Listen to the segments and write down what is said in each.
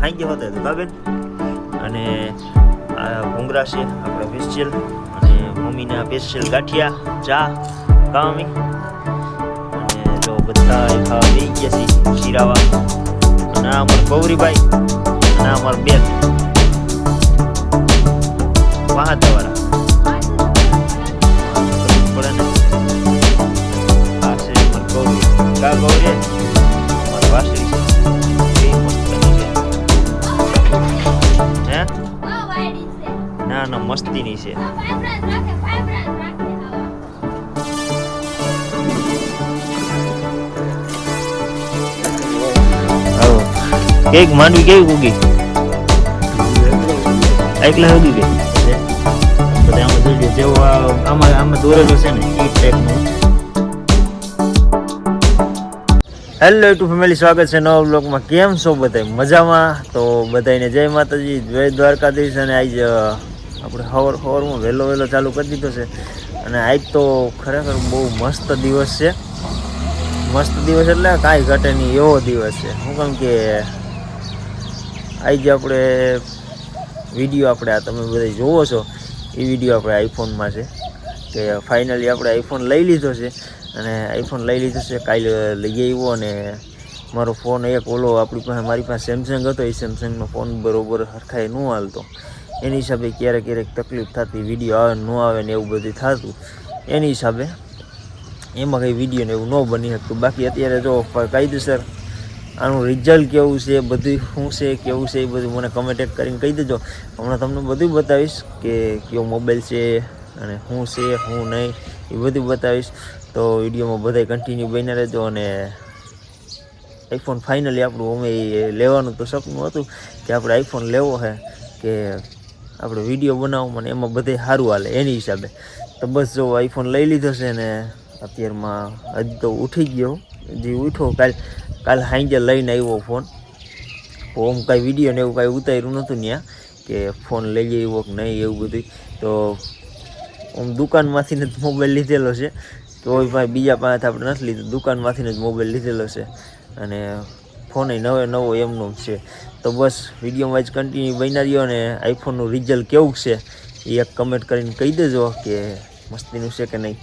હાંજે હોતા તો અને આ છે આપણે પેસ્ટિયલ અને મમ્મીના પેસ્ટિયલ ગાંઠિયા, ચા કામી અને જો બધા ખાવા બેસી ગયા છે, શીરાવા. અને આ અમારા ગૌરીભાઈ અને અમાર બેન. વાહતવાળા ગૌરી. ગૌરી? અમારી વાસળી ના મસ્તીની છે. કેક માંડવી કેવી ઉગી? એકલા ઉગી ગઈ? બધા આમાં જોઈ જેવો આમાં આમાં દોરેલો છે ને એ ટાઈપનું હેલો ટુ ફેમિલી સ્વાગત છે નવા બ્લોગમાં કેમ છો બધા મજામાં? તો બધાને જય માતાજી જય દ્વારકાધીશ અને આજ આપણે હવર હવરમાં વહેલો વહેલો ચાલુ કરી દીધો છે. અને આજ તો ખરેખર બહુ મસ્ત દિવસ છે. મસ્ત દિવસ એટલે કાંઈ ઘટે નહીં, એવો દિવસ છે. હું કેમ કે આજે આપણે વીડિયો આપણે આ તમે બધા જોવો છો, એ વીડિયો આપણે આઈફોનમાં છે. કે ફાઇનલી આપણે આઈફોન લઈ લીધો છે. અને આઈફોન લઈ લીધો છે, કાલે લઈ આવ્યો અને મારો ફોન એક ઓલો આપણી પાસે, મારી પાસે સેમસંગ હતો, એ સેમસંગનો ફોન બરોબર હરખાઈ ન હાલતો. એની હિસાબે ક્યારેક ક્યારેક તકલીફ થતી વીડિયો આવે ન આવે ને એવું બધું થતું. એની હિસાબે એમાં કંઈ વીડિયો ને એવું ન બની શકતું. બાકી અત્યારે જો કાયદેસર આનું રિઝલ્ટ કેવું છે બધું શું છે, કેવું છે એ બધું મને કમેન્ટ કરીને કહી દેજો. હમણાં તમને બધું બતાવીશ કે કયો મોબાઈલ છે અને શું છે, શું નહીં, એ બધું બતાવીશ. તો વિડીયોમાં બધા કન્ટિન્યુ બની રહેજો અને આઈફોન ફાઇનલી આપણું અમે લેવાનું તો સપનું હતું કે આપણે આઈફોન લેવો છે કે આપણે વીડિયો બનાવવામાં ને એમાં બધે સારું હાલે એની હિસાબે. તો બસ જો આઈફોન લઈ લીધો છે ને, અત્યારમાં હજી તો ઉઠી ગયો. જે ઉઠો, કાલ કાલ સાંજે લઈને આવ્યો ફોન. આમ કાંઈ વીડિયો ને એવું કાંઈ ઉતાર્યું નહોતું ત્યાં કે ફોન લઈ આવ્યો કે નહીં એવું બધું તો આમ દુકાનમાંથી જ મોબાઈલ લીધેલો છે. તો ભાઈ બીજા પાસે આપણે નથી લીધો, દુકાનમાંથી જ મોબાઈલ લીધેલો છે. અને ફોન નવે નવો એમનો છે. તો બસ વિડીયોમાં જ કન્ટિન્યુ રહ્યો અને આઈફોનનું રિઝલ્ટ કેવું છે એ એક કમેન્ટ કરીને કહી દેજો કે મસ્તીનું છે કે નહીં.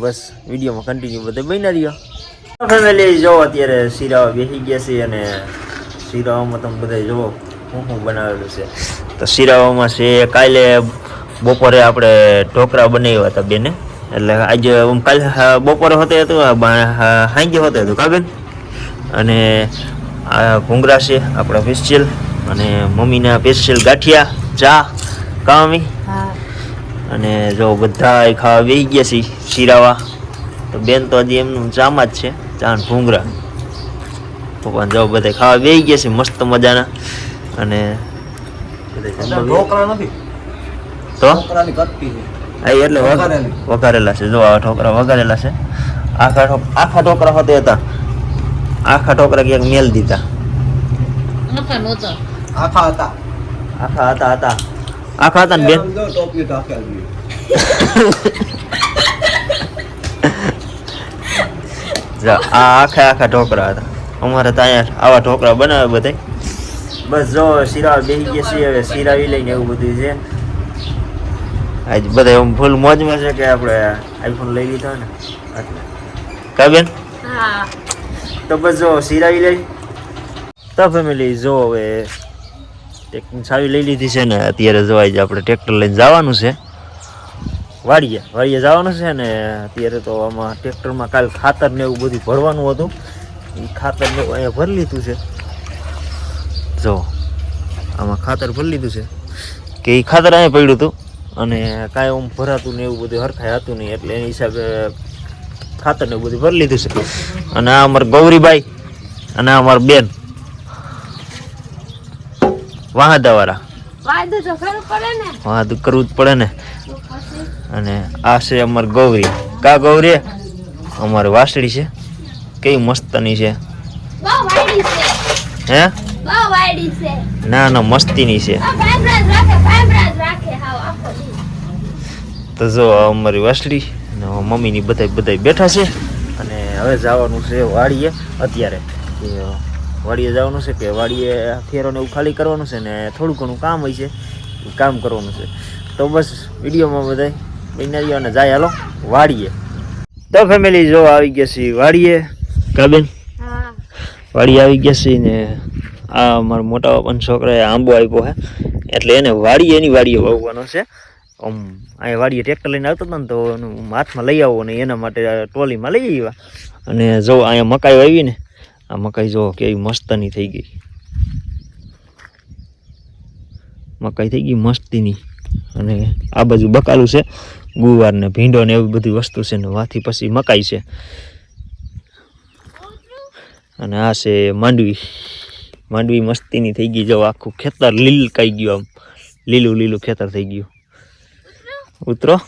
બસ વિડીયોમાં કન્ટિન્યુ બધે રહ્યો. ફેમિલી જો અત્યારે શીરાવા બેસી ગયા છે અને શીરાવામાં તમે બધા જુઓ શું શું બનાવેલું છે. તો શીરાવામાં છે કાલે બપોરે આપણે ઢોકળા બનાવ્યા હતા બેને. એટલે આજે કાલે હા, બપોરે હોતે હતું હા, સાંજે હોતે હતું કાબેન અને આ ભૂંગરા છે આપણા પેસ્ટિયલ અને મમ્મીના ફેશિયલ ગાંઠિયા ચા કામી. અને જો બધા ખાવા વેહી ગયા છે શીરાવા તો બેન તો હજી એમનું ચામાં જ છે ચા ને ભૂંગરા પપ્પા જો બધા ખાવા વેહી ગયા છે મસ્ત મજાના. અને તો? એટલે વઘ- વઘારેલા. છે. જો આ ઠોકરા વઘારેલા છે. આખા આખા ઠોકરા હોતે હતા. આખા ટોકરા ક્યાંક મેલ દીધા. આખા હતા. આખા હતા હતા. આખા હતા ને બેન ટોપી ઢાંકેલી. જો આ આખા આખા ઢોકરા હતા. અમારે તો અહીંયા આવા ઢોકરા બનાવે બધે બસ જો શીરા બેસી ગયા છીએ હવે શીરાવી લઈને એવું બધું છે. આજ બધા એમ ફૂલ મોજમાં છે કે આપણે આઈફોન લઈ લીધો ને? એટલે. કા બેન? તો જો, સિરાવી લઈ. તો ફેમિલી જો હવે ટેકનિક સારી લઈ લીધી છે ને, અત્યારે જવાય છે આપણે ટ્રેક્ટર લઈને જવાનું છે. વાડીએ વાડીએ જવાનું છે ને, અત્યારે તો આમાં ટ્રેક્ટરમાં કાલ ખાતર ને એવું બધું ભરવાનું હતું. એ ખાતર ને અહીંયા ભરી લીધું છે. જો, આમાં ખાતર ભરી લીધું છે. કે એ ખાતર અહીંયા પડ્યું હતું અને કાંઈ આમ ભરાતું ને એવું બધું હરખાય હતું નહીં, એટલે એની હિસાબે ખાતર ને બધું ભરી લીધું છે. અને આ અમારા ગૌરીભાઈ અને આ અમારા બેન. વાહદાવાળા વાહદ કરવું જ પડે ને. અને આ છે અમાર ગૌરી. કા ગૌરી? અમારી વાસળી છે. કેવી મસ્તની છે. હે? ના ના મસ્તીની છે. તો જો અમારી વાસળી. મમ્મીની બધા બધા બેઠા છે. અને હવે જવાનું છે વાડીએ અત્યારે. વાડીએ જવાનું છે કે વાડીએ ફેરોને એવું ખાલી કરવાનું છે ને થોડું ઘણું કામ હોય છે. કામ કરવાનું છે. તો બસ વિડીયોમાં બધાય બિનારીઓ અને જાય હાલો વાડીએ. તો ફેમિલી જો આવી ગયા છે વાડીએ. કાબેન વાડી આવી ગયા છે ને આ મારા મોટા પણ છોકરાએ આંબો આપ્યો હે. એટલે એને વાડી એની વાડીએ વાવવાનો છે. આમ અહીંયા વાડીએ ટ્રેક્ટર લઈને આવતો હતો ને તો હાથમાં લઈ આવો ને એના માટે ટ્રોલીમાં લઈ આવ્યા. અને જો અહીંયા મકાઈ આવી ને, આ મકાઈ જો કેવી મસ્તની થઈ ગઈ. મકાઈ થઈ ગઈ મસ્તીની. અને આ બાજુ બકાલું છે, ગુવાર ને ભીંડો ને એવી બધી વસ્તુ છે ને વાથી પછી મકાઈ છે. અને આ છે માંડવી. માંડવી મસ્તીની થઈ ગઈ. જો આખું ખેતર લીલકાઈ ગયું આમ. લીલું લીલું ખેતર થઈ ગયું. ઉતરો.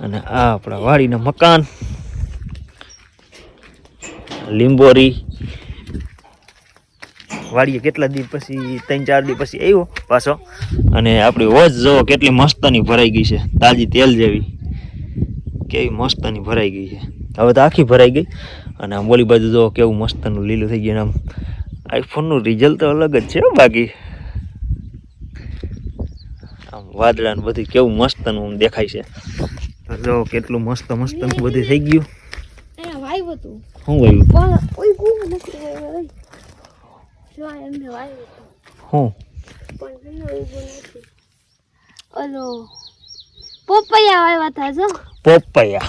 અને આ આપણા વાડીના મકાન. લીંબોરી. વાડીએ કેટલા દિવસ પછી, ત્રણ, ચાર દિવસ પછી આવ્યો પાછો. અને આપણી વોચ જો કેટલી મસ્તની ભરાઈ ગઈ છે. તાજી તેલ જેવી. કેવી મસ્તની ભરાઈ ગઈ છે. હવે તો આખી ભરાઈ ગઈ. અને આમ ઓલી બાજુ જો કેવું મસ્તનું લીલું થઈ ગયું. આમ આઈફોનનું રિઝલ્ટ તો અલગ જ છે બાકી. વાદળા ને બધું કેવું મસ્તનું નું દેખાય છે. તો જો કેટલું મસ્ત મસ્તનું બધું થઈ ગયું. શું વાયું? જો નથી. ઓલો પોપૈયા વાવ્યા હતા જો. પોપૈયા.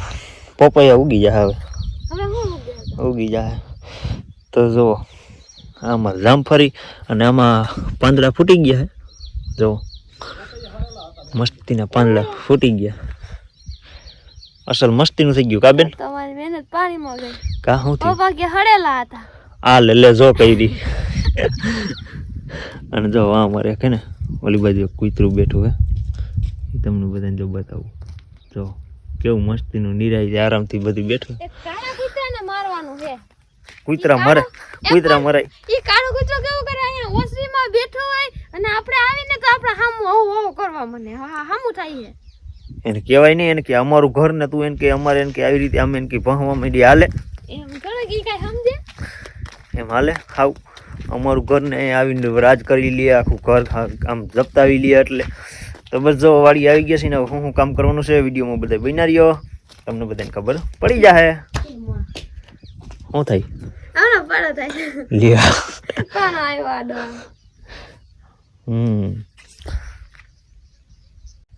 પોપૈયા ઉગી જાય હવે. હું ઉગી જાય તો જો આમાં જામફરી અને આમાં પાંદડા ફૂટી ગયા છે જુઓ. મસ્તીના પાંદડા ફૂટી ગયા. અસલ મસ્તીનું થઈ ગયું કા બેન? તમારી મહેનત પાણીમાં ગઈ. કા હું થી પપ્પા કે હડેલા હતા. આ લે લે જો કરી અને જો આ અમારે કે ને ઓલી બાજુ કૂતરું બેઠું હે. એ તમને બધાને જો બતાવું. જો કેવું મસ્તીનું નિરાય આરામથી બધું બેઠું. કાળા કૂતરાને મારવાનું છે. કૂતરા મરે કૂતરા મરાય. ઈ કાળો કૂતરો કેવું કરે અહીંયા? ઓસરીમાં બેઠો હોય અને આપણે આવીને તો આપણે હામું હોવ હોવ કરવા મને. હા હામું થાય છે. એને કહેવાય નહીં એને કે અમારું ઘર ને તું એને કે અમારે એને કે આવી રીતે અમે એને કે ભણવા માંડી હાલે. એમ કરે કે કાંઈ સમજે? એમ હાલે ખાવ. અમારું ઘર ને આવીને રાજ કરી લે આખું ઘર આમ જપતાવી લે એટલે. તો બસ જો વાળી આવી ગયા છે ને હું શું કામ કરવાનું છે વિડીયોમાં બધા બન્યા રહ્યો. તમને બધાને ખબર પડી જાય શું થાય? લ્યા. હમ.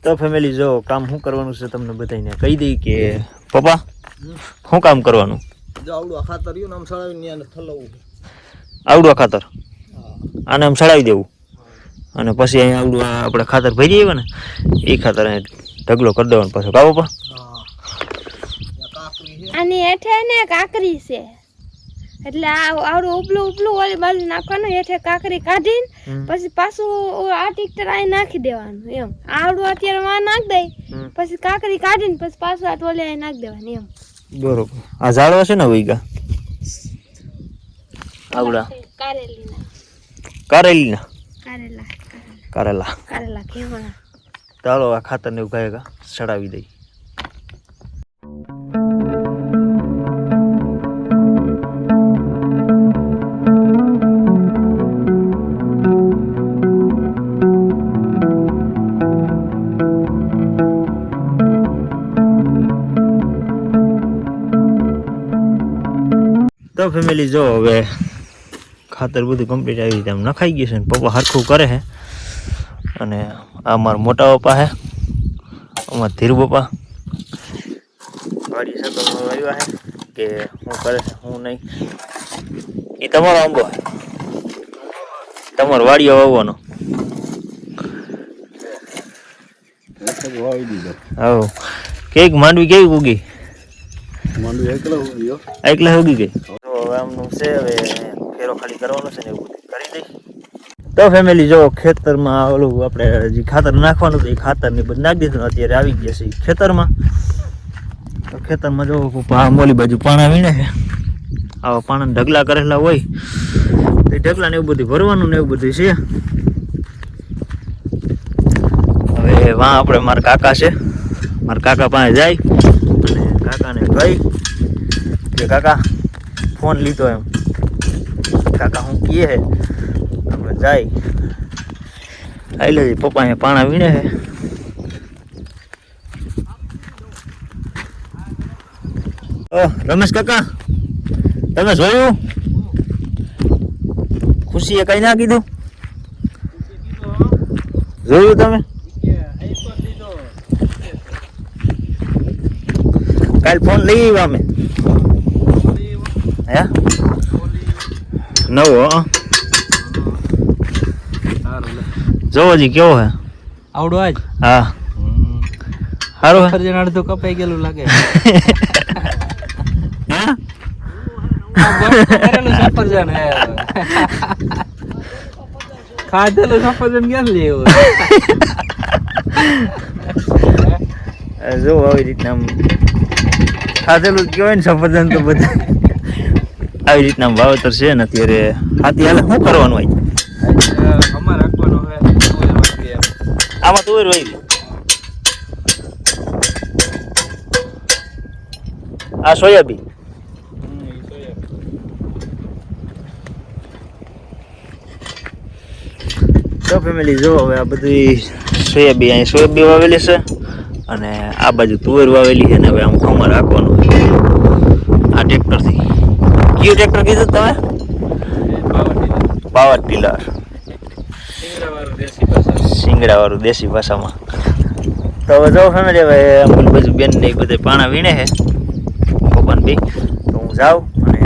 તો ફેમિલી જો કામ શું કરવાનું છે તમને બધાને કહી દઈ કે પપ્પા શું કામ કરવાનું? જો આવડું ખાતર રહ્યું ને આમ સળાવીને ઠલવવું આવડું ખાતર? આને આમ ચડાવી દેવું. અને પછી અહીંયા આવડું આ આપણે ખાતર ભરી આવ્યું ને એ ખાતર અહીંયા ઢગલો કરી દેવાનો પાછો. કાવો પા હા. આ કાકરી છે. આની હેઠે ને કાકરી છે. એટલે આ આવડું ઉપલું ઉપલું ઓલી બાજુ નાખવાનું હેઠે કાકરી કાઢીને પછી પાછું આ ટીકટર અહીં નાખી દેવાનું એમ. આવડું અત્યારે માં નાખ દઈ પછી કાકરી કાઢીને પછી પાછું આ ટોલે અહીં નાખી દેવાની એમ. બરોબર. આ ઝાડવા છે ને વૈગા? આવડા. કારેલીના. કારેલીના? કારેલા કારેલા. કારેલા. કેવડા ચાલો આ ખાતરને એવું ગાયગા ચડાવી દઈ ફેમિલી જો હવે ખાતર બધું કમ્પ્લીટ આવી રીતે આમ નખાઈ ગયું છે ને પપ્પા હરખું કરે છે. અને આ મારા મોટા પપ્પા હે અમારા ધીરુ પપ્પા. વાડી સતો આવ્યા હે કે હું કરે છે હું નહીં. એ તમારો આંબો તમારો વાડીઓ વાવવાનો. હવ. કેક માંડવી કેવી ઉગી? માંડવી એકલો ઉગ્યો. એકલા ઉગી ગઈ? હવે આમનું છે, હવે ફેરો ખાલી કરવાનો છે ને એવું બધું કરી દઈ તો ફેમિલી જો ખેતરમાં ઓલું આપણે જે ખાતર નાખવાનું હતું, એ ખાતર ને બધું નાખી દીધું, અત્યારે આવી ગયા છે ખેતરમાં. તો ખેતરમાં જો મોલી બાજુ પાણા વીણે છે. આવા પાણા ઢગલા કરેલા હોય, તો એ ઢગલા ને એવું બધું ભરવાનું ને એવું બધું છે. હવે વાં આપણે મારા કાકા છે. મારા કાકા પાસે જાય, અને કાકાને કહી, કે કાકા ફોન લીધો એમ. કાકા, હું કીએ હે? જાય. આઈ લેજે પપ્પા અહીંયા પાણા વીણે હે. રમેશ કાકા, તમે જોયું? ખુશીએ કઈ ના કીધું? જોયું તમે? કાલ ફોન લઈ આવ્યા અમે. હે નવો? જોવો જી કેવો હે? આવડો આજ? હા. સારું સફરજન અડધું કપાઈ ગયેલું લાગે. સફરજન હે. ખાધેલું સફરજન ક્યાં લેવું? જો આવી રીતના આમ ખાધેલું કેવાય કહેવાય ને સફરજન તો બધા. આવી રીતના આમ વાવેતર છે ને અત્યારે હાથી હાલે શું કરવાનું હોય? અમારે રાખવાનો હે તુવેર વાગી એમ. આમાં તુવેર વાવી આ સોયાબીન. તો ફેમિલી જો હવે આ બધી સોયાબીન અહીં સોયાબીન વાવેલી છે અને આ બાજુ તુવેર વાવેલી છે ને હવે આમ ખમર રાખવાનું આ ટ્રેક્ટરથી કયું ટ્રેક્ટર કીધું તમે? પાવર ટીલર શિંગડા વાળું દેશી ભાષામાં. તો હવે જો ફેમિલી હવે અમુલ બાજુ બેન ને બધા પાણા વીણે છે. પપ્પાને બી તો હું જાઉં અને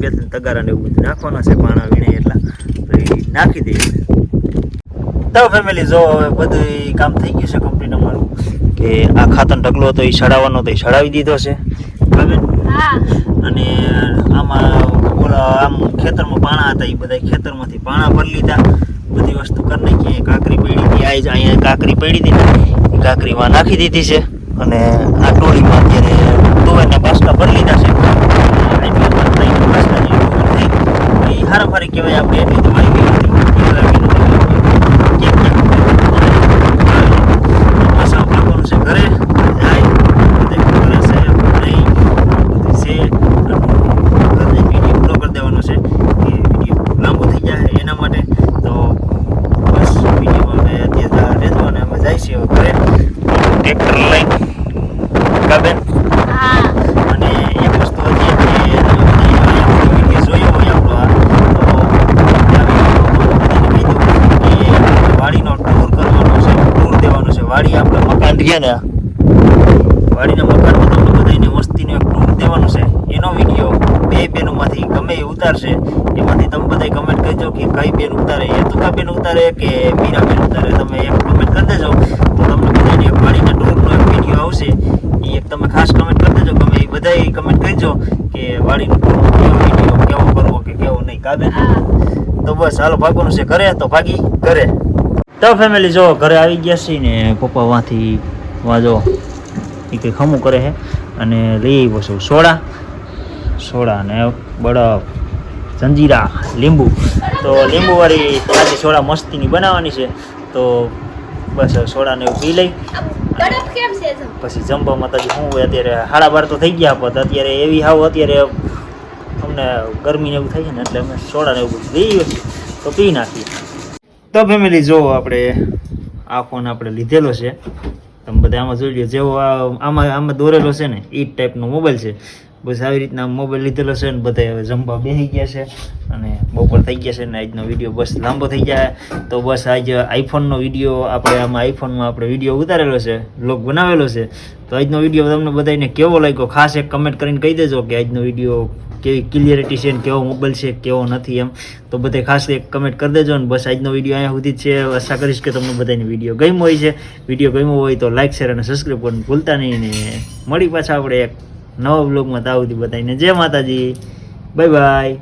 બે ત્રણ તગારા ને એવું બધું નાખવાના છે, પાણા વીણે એટલા. તો એ નાખી દઈએ. તો ફેમિલી જો હવે બધું કામ થઈ ગયું છે કમ્પ્લીટ અમારું. કે આ ખાતર ઢગલો હતો એ ચડાવવાનો તો એ ચડાવી દીધો છે. બરાબર હા અને આમાં ઓલા આમ ખેતરમાં પાણા હતા, એ બધા ખેતરમાંથી પાણા ભરી લીધા બધી વસ્તુ કરી નાખી કાંકરી પડી હતી, આ અહીંયા કાકરી પડી હતી કાકરીમાં નાખી દીધી છે અને આ ટોળીમાં અત્યારે તુવેરના બાસ્કા ભરી લીધા છે. એ હારાફારી કહેવાય આપણે એટલી તો વાવી ગઈ હતી. એ લાગીને તો ક્યાંક ક્યાંક પાછા ભાગવાનું છે ઘરે જાય બધે કરે છે નહીં બધું છે ઘરે વીડિયો પૂરો કરી દેવાનો છે કે વીડિયો લાંબો થઈ જાય એના માટે તો બસ વીડિયો અમે અત્યારે રહેજો અને અમે જાય છીએ હવે ઘરે ટ્રેક્ટર લઈને કાબેન હા અને એક વસ્તુ હતી કે તમે બધાએ આપણો વીડિયો જોયો હોય આપણો આ તો બધાને કહી દઉં કે વાડીનો ટૂર કરવાનો છે ટૂર દેવાનો છે વાડી રહ્યા ને, વાડીના મકાનમાં તમને બધાને મસ્તીનો એક ટૂર દેવાનો છે. એનો વીડિયો બે બેનોમાંથી ગમે એ ઉતારશે, એમાંથી તમે બધાય કમેન્ટ કરજો કે કઈ બેન ઉતારે. યતુકા બેન ઉતારે કે મીરા બેન ઉતારે? તમે એક કમેન્ટ કરી દેજો. તો તમને બધાને વાડીના ટૂરનો એક વીડિયો આવશે. એ એક તમે ખાસ કમેન્ટ કરી દેજો. ગમે એ બધાય કમેન્ટ કરજો કે વાડીનો કેવો વીડિયો, કેવો કરવો કે કેવો નહીં કાબે. તો બસ, હાલો, ભાગવાનું છે ઘરે. તો ભાગી ઘરે. તો ફેમિલી જો, ઘરે આવી ગયા છે ને પપ્પા વાં જો એ કંઈ ખમું કરે છે અને લઈ આવ્યો છું સોડા. સોડા ને બરફ જંજીરા લીંબુ. તો લીંબુવાળી આજે સોડા મસ્તીની બનાવવાની છે. તો બસ સોડાને એવું પી લઈ. પછી જમવામાં તો હું શું હોય અત્યારે? સાડા બાર તો થઈ ગયા પણ અત્યારે એવી હાવ અત્યારે અમને ગરમી ને એવું થાય છે ને એટલે અમે સોડાને એવું બધું છીએ. તો પી નાખીએ. તો ફેમિલી જો આપણે આ ફોન આપણે લીધેલો છે. તમે બધા આમાં જોઈ લો જેવો આમાં આમાં દોરેલો છે ને એ જ ટાઈપનો મોબાઈલ છે. બસ આવી રીતના મોબાઈલ લીધેલો છે ને બધા હવે જમવા બેસી ગયા છે. અને બપોર થઈ ગયા છે ને આજનો વીડિયો બસ લાંબો થઈ જાય તો બસ આજ આઈફોનનો વીડિયો આપણે આમાં આઈફોનમાં આપણે વીડિયો ઉતારેલો છે બ્લોગ બનાવેલો છે. તો આજનો વીડિયો તમને બધાને કેવો લાગ્યો? ખાસ એક કમેન્ટ કરીને કહી દેજો કે આજનો વીડિયો કેવી ક્લિયરિટી છે ને કેવો મોબાઈલ છે, કેવો નથી એમ. તો બધે ખાસ એક કમેન્ટ કરી દેજો ને બસ આજનો વીડિયો અહીંયા સુધી છે. આશા કરીશ કે તમને બધાને વીડિયો ગમ્યો હોય છે. વીડિયો ગમ્યો હોય તો લાઈક શેર અને સબસ્ક્રાઈબ કરવાનું ભૂલતા નહીં ને. મળી પાછા આપણે એક નવા બ્લોગમાં તાવ સુધી બતાવીને જય માતાજી. Bye bye